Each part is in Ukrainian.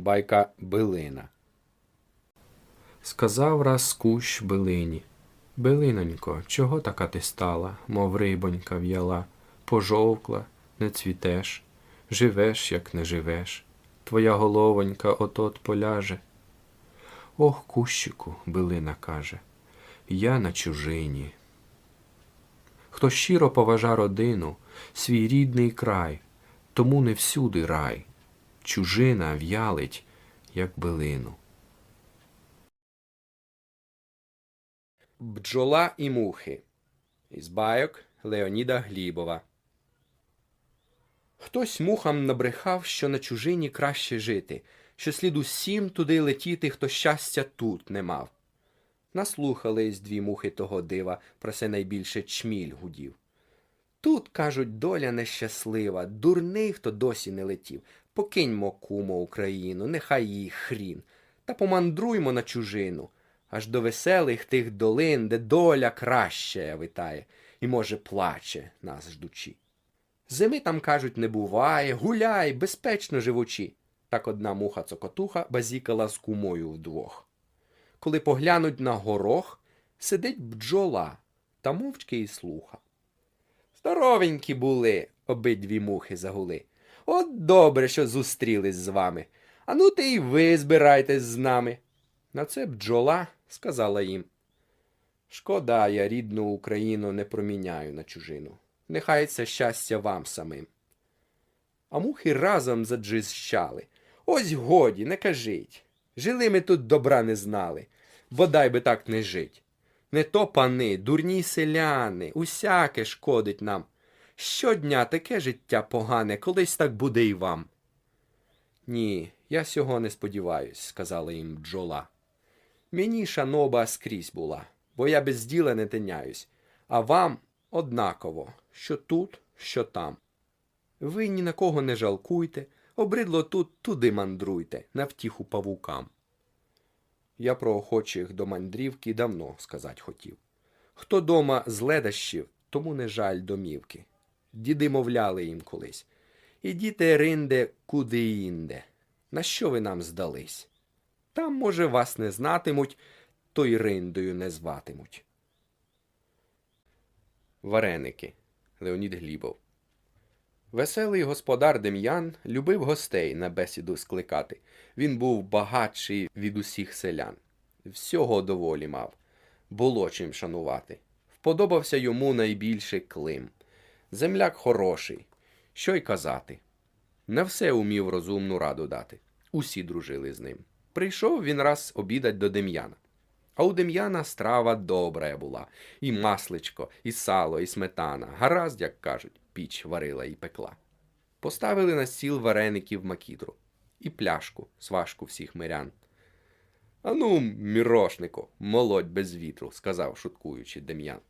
Байка Билина. Сказав раз кущ билині. Билинонько, чого така ти стала, мов рибонька в'яла, пожовкла, не цвітеш, живеш, як не живеш, твоя головонька от-от поляже. Ох, кущику, билина каже, я на чужині. Хто щиро поважа родину, свій рідний край, тому не всюди рай, чужина в'ялить, як билину. Бджола і мухи із байок Леоніда Глібова. Хтось мухам набрехав, що на чужині краще жити, що слід усім туди летіти, хто щастя тут не мав. Наслухались дві мухи того дива, про це найбільше чміль гудів. Тут, кажуть, доля нещаслива, дурний, хто досі не летів. Покиньмо, кумо, Україну, нехай їй хрін, та помандруймо на чужину, аж до веселих тих долин, де доля краще витає, і, може, плаче нас ждучи. Зими там, кажуть, не буває, гуляй, безпечно живучи. Так одна муха-цокотуха базікала з кумою вдвох. Коли поглянуть на горох, сидить бджола та мовчки і слуха. Здоровенькі були, обидві мухи загули. От добре, що зустрілись з вами. А ну ти й ви збирайтесь з нами. На це бджола сказала їм. Шкода, я рідну Україну не проміняю на чужину. Нехай це щастя вам самим. А мухи разом заджищали. Ось годі, не кажіть. Жили ми тут добра не знали, бодай би так не жить. Не то пани, дурні селяни, усяке шкодить нам. Щодня таке життя погане, колись так буде і вам. Ні, я сього не сподіваюсь, сказала їм бджола. Мені шаноба скрізь була, бо я без діла не тиняюсь, а вам однаково, що тут, що там. Ви ні на кого не жалкуйте, обридло тут туди мандруйте, на втіху павукам. Я про охочих до мандрівки давно сказать хотів. Хто дома з ледащів, тому не жаль домівки. Діди мовляли їм колись. Ідіте, ринде, куди інде. На що ви нам здались? Там, може, вас не знатимуть, то й риндою не зватимуть. Вареники. Леонід Глібов. Веселий господар Дем'ян любив гостей на бесіду скликати. Він був багатший від усіх селян. Всього доволі мав. Було чим шанувати. Вподобався йому найбільше Клим. Земляк хороший. Що й казати. На все умів розумну раду дати. Усі дружили з ним. Прийшов він раз обідать до Дем'яна. А у Дем'яна страва добра була. І масличко, і сало, і сметана. Гаразд, як кажуть, піч варила і пекла. Поставили на стіл вареників макідру і пляшку, сважку всіх мирян. Ану, мірошнику, молодь без вітру, сказав, шуткуючи Дем'ян.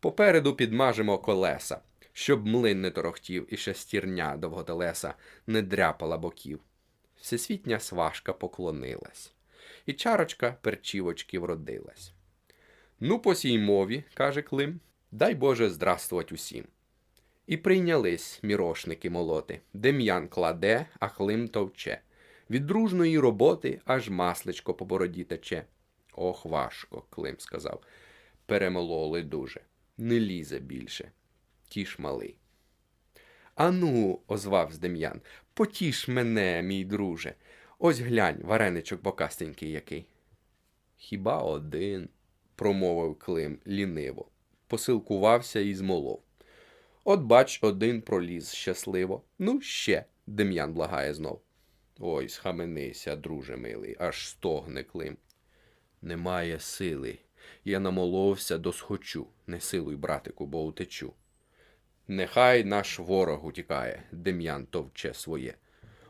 Попереду підмажемо колеса, щоб млин не торохтів і шестірня довготелеса не дряпала боків. Всесвітня сважка поклонилась, і чарочка перчівочки вродилась. Ну, по сій мові, каже Клим, дай Боже здравствувать усім. І прийнялись мірошники молоти. Дем'ян кладе, а Клим товче. Від дружної роботи аж масличко по бороді тече. Ох, важко, Клим сказав. Перемололи дуже. Не лізе більше. Тіш малий. Ану, озвався Дем'ян, потіш мене, мій друже. Ось глянь, вареничок бокастенький який. Хіба один, промовив Клим ліниво, посилкувався і змолов. От бач, один проліз щасливо. Ну, ще, Дем'ян благає знов. Ой, схаменися, друже милий, аж стогне Клим. Немає сили. Я намоловся досхочу. Не силуй, братику, бо утечу. Нехай наш ворог утікає, Дем'ян товче своє.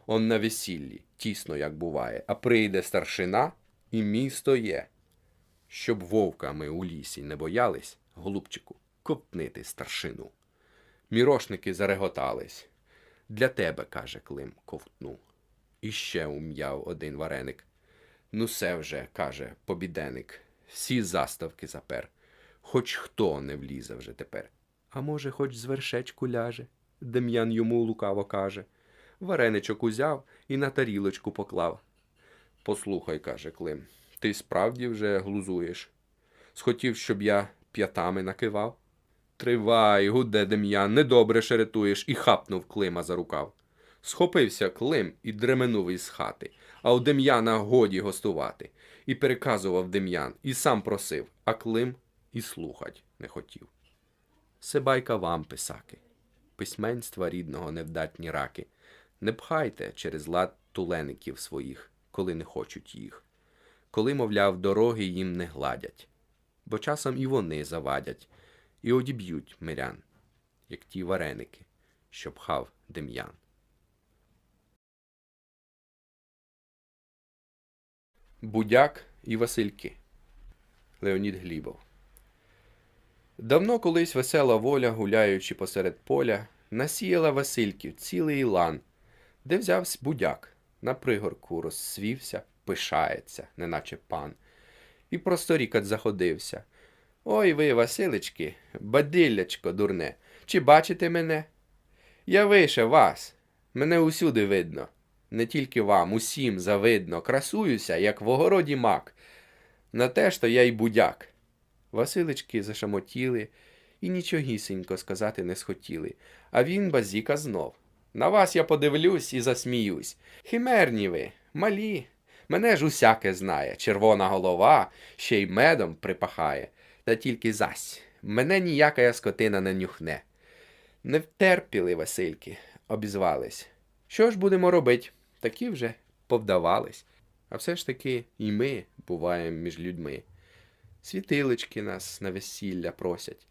Он на весіллі, тісно, як буває, а прийде старшина, і місто є. Щоб вовками у лісі не боялись, голубчику, копнити старшину. Мірошники зареготались. Для тебе, каже Клим, ковтну. І ще ум'яв один вареник. Ну, се вже, каже побіденик, всі заставки запер. Хоч хто не влізе вже тепер. А може, хоч з вершечку ляже? Дем'ян йому лукаво каже. Вареничок узяв і на тарілочку поклав. Послухай, каже Клим, ти справді вже глузуєш. Схотів, щоб я п'ятами накивав? Тривай, гуде Дем'ян, недобре шеретуєш, і хапнув Клима за рукав. Схопився Клим і дременув із хати, а у Дем'яна годі гостувати. І переказував Дем'ян, і сам просив, а Клим і слухать не хотів. Се байка вам, писаки, письменства рідного невдатні раки. Не пхайте через лад тулеників своїх, коли не хочуть їх. Коли, мовляв, дороги їм не гладять, бо часом і вони завадять, і одіб'ють мирян, як ті вареники, що пхав Дем'ян. Будяк і Васильки. Леонід Глібов. Давно колись весела воля, гуляючи посеред поля, насіяла Васильків цілий лан, де взявсь будяк, на пригорку розсвівся, пишається, неначе пан, і просторікать заходився. Ой ви, Василички, бадиллячко дурне, чи бачите мене? Я више вас, мене усюди видно. Не тільки вам, усім завидно, красуюся, як в огороді мак. На те то я й будяк. Василички зашамотіли і нічогісінько сказати не схотіли, а він базіка знов. На вас я подивлюсь і засміюсь. Химерні ви, малі. Мене ж усяке знає, червона голова ще й медом припахає. Та тільки зась, мене ніяка скотина не нюхне. Не втерпіли Васильки, обізвались. Що ж будемо робить? Такі вже повдавались. А все ж таки і ми буваємо між людьми. Світилички нас на весілля просять,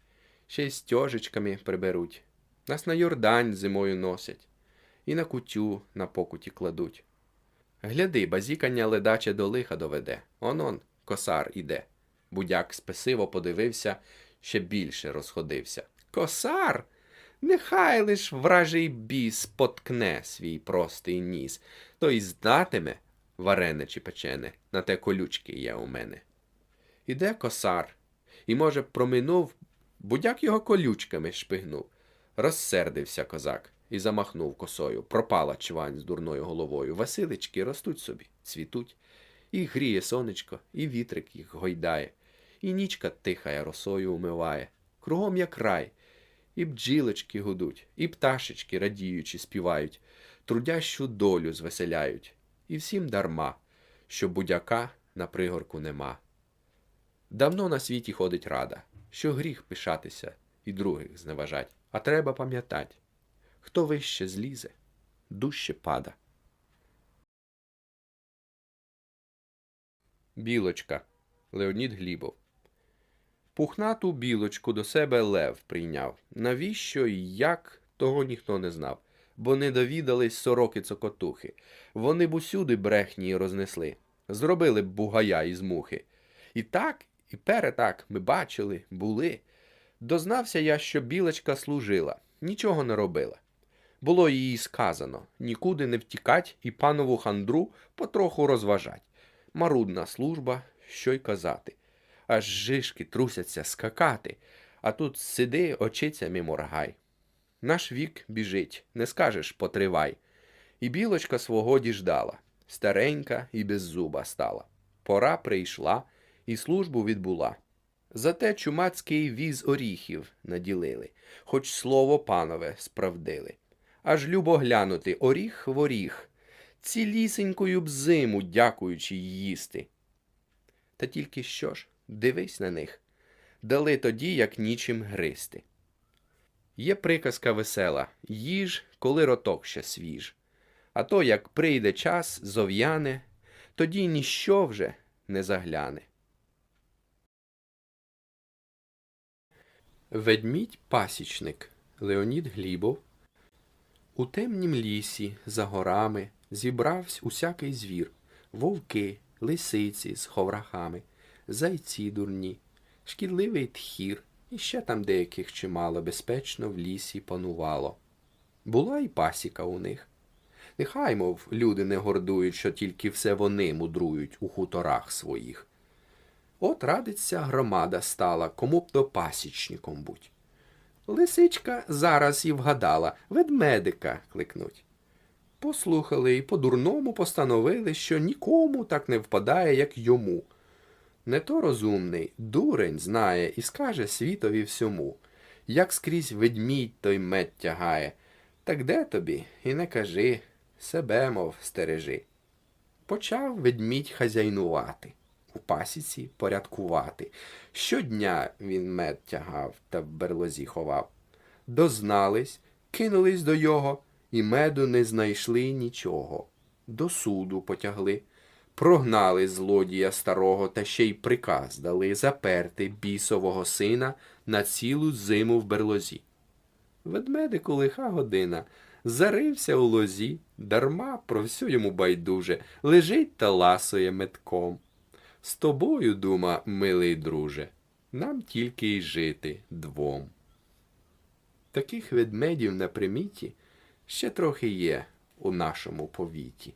ще й стежечками приберуть. Нас на Йордань зимою носять, і на кутю на покуті кладуть. Гляди, базікання ледаче до лиха доведе. Он-он, косар іде. Будяк спесиво подивився, ще більше розходився. Косар? Нехай лиш вражий біс поткне свій простий ніс, то й здатиме, варене чи печене, на те колючки є у мене. Іде косар, і, може, проминув, будяк його колючками шпигнув. Розсердився козак і замахнув косою. Пропала чвань з дурною головою. Василички ростуть собі, цвітуть. І гріє сонечко, і вітрик їх гойдає, і нічка тихая росою умиває. Кругом як рай. І бджілочки гудуть, і пташечки, радіючи, співають, трудящу долю звеселяють. І всім дарма, що будяка на пригорку нема. Давно на світі ходить рада, що гріх пишатися і других зневажать, а треба пам'ятать, хто вище злізе, дужче пада. Білочка Леонід Глібов Пухнату білочку до себе лев прийняв. Навіщо і як, того ніхто не знав, бо не довідались сороки цокотухи. Вони б усюди брехні рознесли, зробили б бугая із мухи. І так, і перетак ми бачили, були. Дознався я, що білочка служила, нічого не робила. Було їй сказано нікуди не втікать і панову хандру потроху розважать. Марудна служба, що й казати аж жишки трусяться скакати, а тут сиди очицями моргай. Наш вік біжить, не скажеш потривай. І білочка свого діждала, старенька і беззуба стала. Пора прийшла і службу відбула. Зате чумацький віз оріхів наділили, хоч слово панове справдили. Аж любо глянути оріх в оріх, цілісенькою б зиму дякуючи їсти. Та тільки що ж? Дивись на них. Дали тоді, як нічим гристи. Є приказка весела їж, коли роток ще свіж. А то, як прийде час, зов'яне, тоді ніщо вже не загляне. Ведмідь пасічник Леонід Глібов У темнім лісі, за горами, зібравсь усякий звір, вовки, лисиці з ховрахами зайці дурні, шкідливий тхір, і ще там деяких чимало безпечно в лісі панувало. Була і пасіка у них. Нехай, мов, люди не гордують, що тільки все вони мудрують у хуторах своїх. От радиться громада стала, кому б то пасічником будь. Лисичка зараз і вгадала, ведмедика кликнуть. Послухали і по-дурному постановили, що нікому так не впадає, як йому. Не то розумний, дурень знає і скаже світові всьому, як скрізь ведмідь той мед тягає. Так де тобі? І не кажи, себе, мов, стережи. Почав ведмідь хазяйнувати, у пасіці порядкувати. Щодня він мед тягав та в берлозі ховав. Дознались, кинулись до його, і меду не знайшли нічого. До суду потягли. Прогнали злодія старого та ще й приказ дали заперти бісового сина на цілу зиму в берлозі. Ведмедику лиха година, зарився у лозі, дарма про всю йому байдуже, лежить та ласує метком. З тобою, дума, милий друже, нам тільки й жити двом. Таких ведмедів на приміті ще трохи є у нашому повіті.